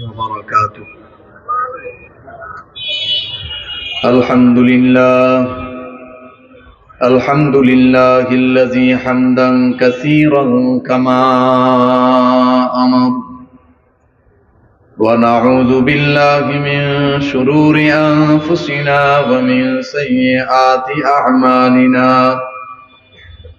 وبركاته. الحمد لله الحمد لله الذي حمدا كثيرا كما أمر. ونعوذ بالله من شرور أنفسنا ومن سيئات أعمالنا.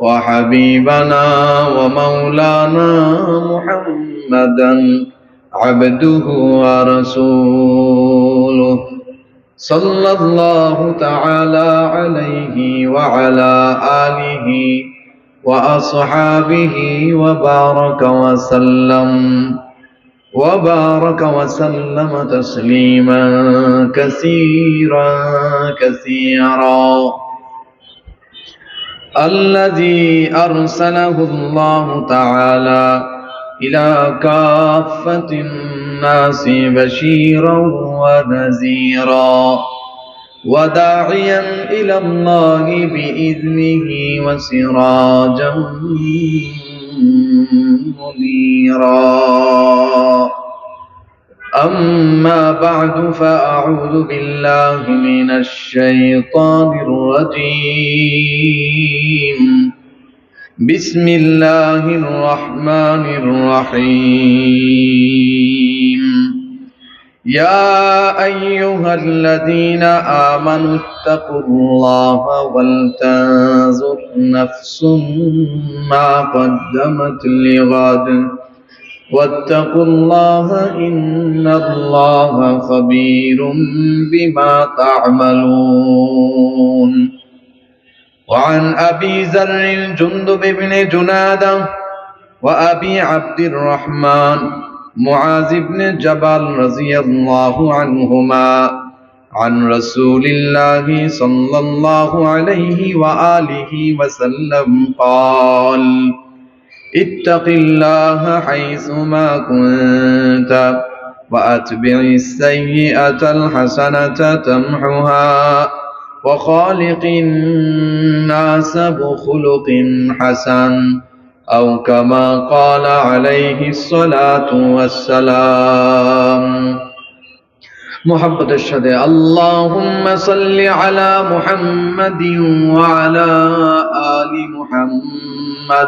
وحبيبنا ومولانا محمدا عبده ورسوله. صلى الله تعالى عليه وعلى آله وأصحابه وبارك وسلم. وبارك وسلم تسليما كثيرا كثيرا. الذي أرسله الله تعالى إلى كافة الناس بشيرا ونذيرا وداعيا إلى الله بإذنه وسراجا منيرا. أما بعد فأعوذ بالله من الشيطان الرجيم. بسم الله الرحمن الرحيم. يا أيها الذين آمنوا اتقوا الله ولتنظر نفس ما قدمت لغد واتقوا الله إن الله خبير بما تعملون وعن أبي ذر الجندب بن جنادة وأبي عبد الرحمن معاذ بن جبل رضي الله عنهما عن رسول الله صلى الله عليه وآله وسلم قال اتق الله حيثما كنت وأتبع السيئة الحسنة تمحها وخالق الناس بخلق حسن أو كما قال عليه الصلاة والسلام محبت الشهد اللهم صل على محمد وعلى آل محمد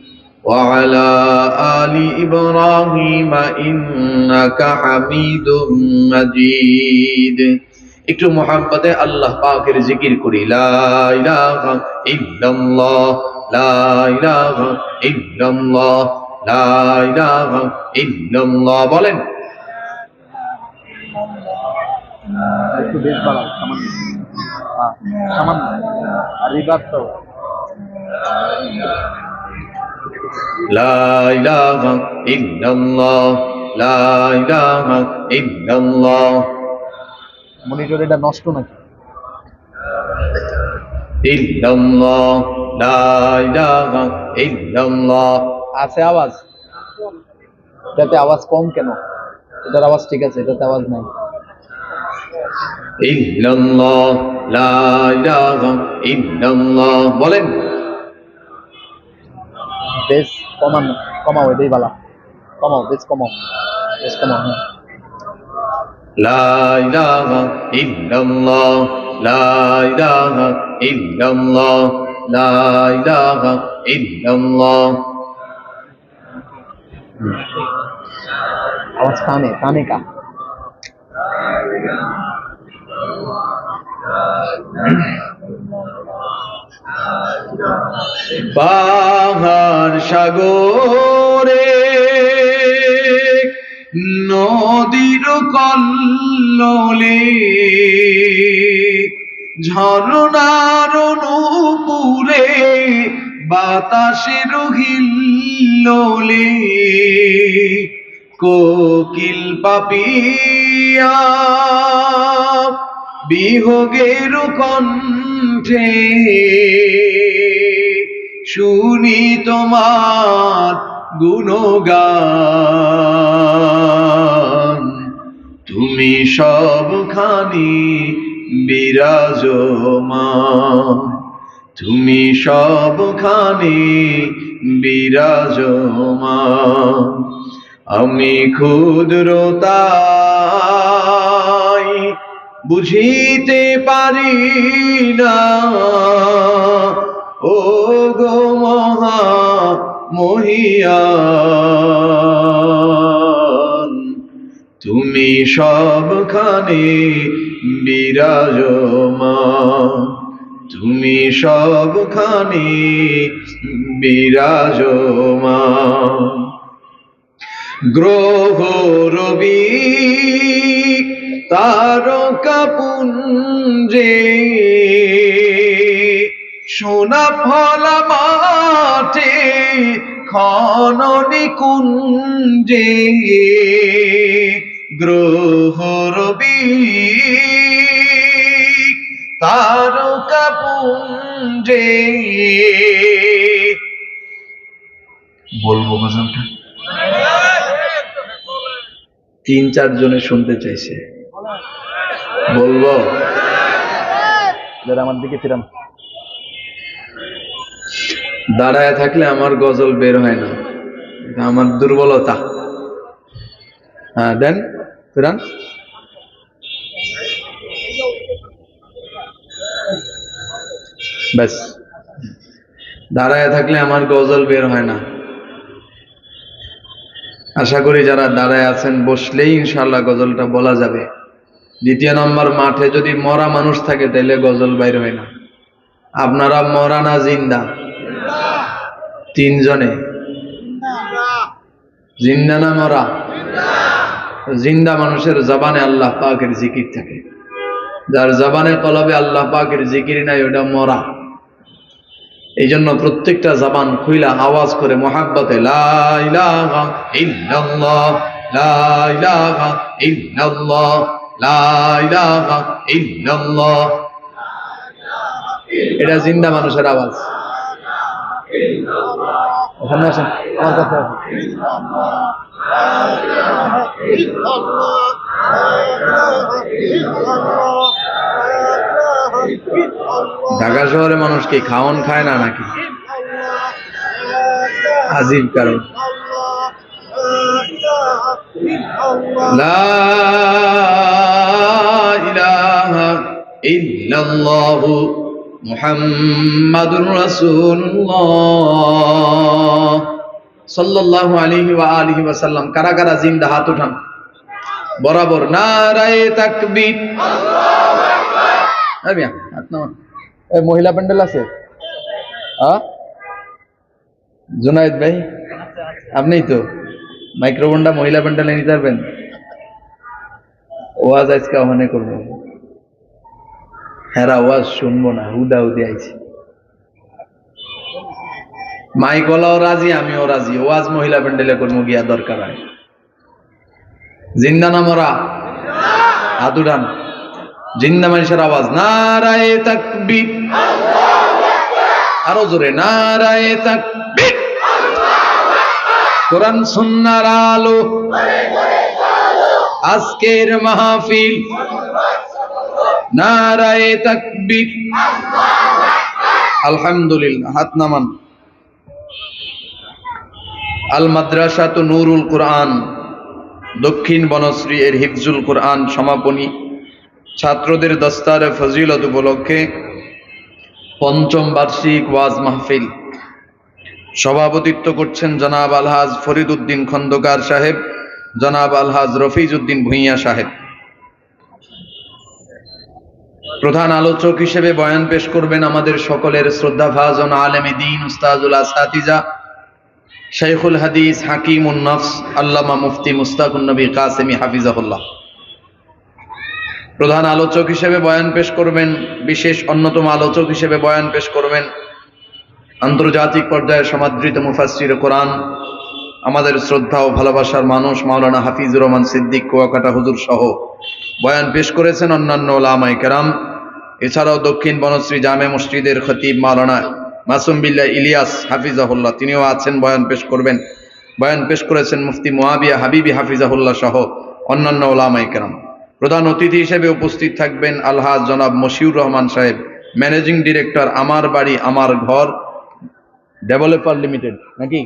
وعلى آل إبراهيم إنك حميد مجيد একটু মোহাম্মদে আল্লাহ পাকের জিকির করি লা ইলাহা ইল্লাল্লাহ লা ইলাহা ইল্লাল্লাহ লা ইলাহা ইল্লাল্লাহ বলেন একটু বেশ বাড়াও সামান্য হ্যাঁ, সামান্য আর এবার তো লা ইলাহা ইল্লাল্লাহ লা ইলাহা ইল্লাল্লাহ। মনিটর এটা নষ্ট নাকি? ইল্লাল্লাহ লা ইলাহা ইল্লাল্লাহ। আছে আওয়াজ? এটাতে আওয়াজ কম কেন? এটার আওয়াজ ঠিক আছে এটাতে আওয়াজ নাই। ইল্লাল্লাহ লা ইলাহা ইল্লাল্লাহ। বলেন। বেশ কমান কমাও এটাই বালা কমাও বেশ কমাও বেশ কমাও হ্যাঁ লা ইলাহা ইল্লাল্লাহ লা ইলাহা ইল্লাল্লাহ লা ইলাহা ইল্লাল্লাহ আওয়াজ কানে কানে কা পাহাড় সাগরে নদীর কল্লোলে ঝরনার নূপুরে বাতাসের হিল্লোলে কোকিল পাপিয়া বিহগের কণ্ঠে শুনি তোমার গুণগান। তুমি সবখানি বিরাজমান। তুমি সবখানি বিরাজমান। আমি ক্ষুদ্রতাই বুঝিতে পারি না। ও গো মহা মহিয়ান তুমি সবখানে বিরাজমান। তুমি সবখানে বিরাজমান। গ্রহ রবি তারকা পুঞ্জে সোনা ফলা মাঠে খননি কুঞ্জে গ্রহ রবি। তারকা পুঞ্জে বলব তিন চার জনে শুনতে চাইছে। বলব। আমার দিকে ফিরান। দাঁড়ায় থাকলে আমার গজল বের হয় না। আমার দুর্বলতা। হ্যাঁ দেন, ফিরান। ব্যাস। দাঁড়ায় থাকলে আমার গজল বের হয় না। আশা করি যারা দাঁড়ায় আছেন, বসলেই ইনশাল্লাহ গজলটা বলা যাবে। দ্বিতীয় নম্বর, মাঠে যদি মরা মানুষ থাকে তাহলে গজল বাইর হয় না। আপনারা মরা না জিন্দা? তিনজনে। জিন্দা না মরা? জিন্দা মানুষের জবানে আল্লাহ পাকের জিকির থাকে। যার জবানে কলবে আল্লাহ পাকের জিকির নাই, ওটা মরা। এই জন্য প্রত্যেকটা জবান খুইলা আওয়াজ করে মোহাব্বতে লা ইলাহা ইল্লাল্লাহ লা ইলাহা ইল্লাল্লাহ, লা ইলাহা ইল্লাল্লাহ। এটা জিন্দা মানুষের আওয়াজ। ঢাকা শহরে মানুষ কি খাওন খায় না নাকি? আজিব কারণ। লা ইলাহা ইল্লাল্লাহু মুহাম্মাদুর রাসূলুল্লাহ। সাল্লাল্লাহু আলাইহি ওয়া আলিহি ওয়া সাল্লাম কারা কারা জিন্দা হাত উঠান? বরাবর নারায়ে তাকবীর। মহিলা প্যান্ডেল আছে? জুনায়েদ ভাই? আপনিই তো? মাইক্রোফোনটা, মহিলা প্যান্ডেলে নিতে পারবেন? ওয়াজ আজকে ওখানে করব। হ্যাঁ ওয়াজ শুনব না, হুদা হুদি আইছি। মাইকলাও রাজি, আমিও রাজি। ওয়াজ মহিলা প্যান্ডেলে করব গিয়া, দরকার হয়। জিন্দা না মরা? হাত জিন্দা মানুষের আওয়াজ, নারায়ে তাকবীর। আরও জোরে, নারায়ে তাকবীর। কোরআন সুন্নার আলো। আজকের মাহফিল। নারায়ে তাকবীর। আলহামদুলিল্লাহ, হাত নামান। আল মাদ্রাসা তো নুরুল কোরআন। দক্ষিণ বনশ্রী এর হিফজুল কোরআন সমাপনী। ছাত্রদের দস্তারে ফজিলত উপলক্ষে পঞ্চম বার্ষিক ওয়াজ মাহফিল। সভাপতিত্ব করছেন জনাব আলহাজ ফরিদ উদ্দিন খন্দকার সাহেব, জনাব আলহাজ রফিজ উদ্দিন ভুইয়া সাহেব। প্রধান আলোচক হিসেবে বয়ান পেশ করবেন আমাদের সকলের শ্রদ্ধা ভাজন আলেমে দিন উস্তাজুল আসাতিজা শেখুল হাদিস হাকিম নফস, আল্লামা মুফতি মুস্তাকুন নবী কাসেমি হাফিজাহুল্লাহ। প্রধান আলোচক হিসেবে বয়ান পেশ করবেন, বিশেষ অন্যতম আলোচক হিসেবে বয়ান পেশ করবেন আন্তর্জাতিক পর্যায়ে সমাদৃত মুফাসির কোরআন, আমাদের শ্রদ্ধা ও ভালোবাসার মানুষ মাওলানা হাফিজুর রহমান সিদ্দিক কুয়াকাটা হুজুর সহ বয়ান পেশ করেছেন অন্যান্য ওলামাই কেরাম। এছাড়াও দক্ষিণ বনশ্রী জামে মসজিদের খতিব মাওলানা মাসুম বিল্লাহ ইলিয়াস হাফিজাহুল্লাহ, তিনিও আছেন, বয়ান পেশ করবেন। বয়ান পেশ করেছেন মুফতি মোয়াবিয়া হাবিবি হাফিজাহুল্লাহ সহ অন্যান্য ওলামাই কেরাম। প্রধান অতিথি হিসেবে উপস্থিত থাকবেন আলহাজ জনাব মশিউর রহমান সাহেব, ম্যানেজিং ডিরেক্টর আমার বাড়ি, আমার ঘর ডেভেলপার লিমিটেড নাকি?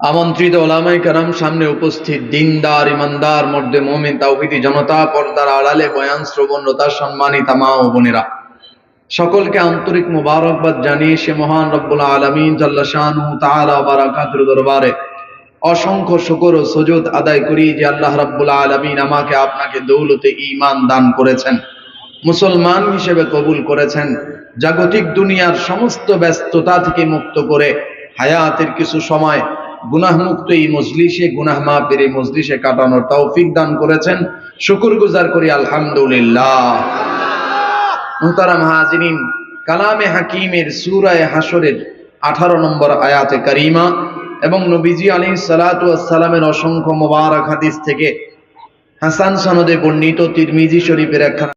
আমন্ত্রিত ওলামাই কারাম, সামনে উপস্থিত দিনদার, ইমানদার মধ্যে মোমিন, তাওহিদি জনতা, পর্দার আড়ালে বয়ান শ্রবণতা সম্মানিত মা ও বোনেরা। সকলকে আন্তরিক মুবারকবাদ জানিয়ে সে মহান রব্বুল আলমিন জাল্লাশানু তাআলা বারাকাতুর দরবারে অসংখ্য শুকর ও সজুদ আদায় করি যে আল্লাহ রাব্বুল আলমিন আমাকে আপনাকে দৌলতে ইমান দান করেছেন। মুসলমান হিসেবে কবুল করেছেন। জাগতিক দুনিয়ার সমস্ত ব্যস্ততা থেকে মুক্ত করে হায়াতের কিছু সময় গুনাহমুক্ত এই মজলিসে গুনাহ মাপের এই মজলিসে কাটানোর তৌফিক দান করেছেন। শুকুর গুজার করি আলহামদুলিল্লাহ। কালামে হাকিমের সুরায় হাসরের আঠারো নম্বর আয়াতে কারিমা এবং নবীজি আলী সালাতু সালামের অসংখ্য মোবারক হাদিস থেকে হাসান সনদে বর্ণিত তিরমিজি শরীফের একখানা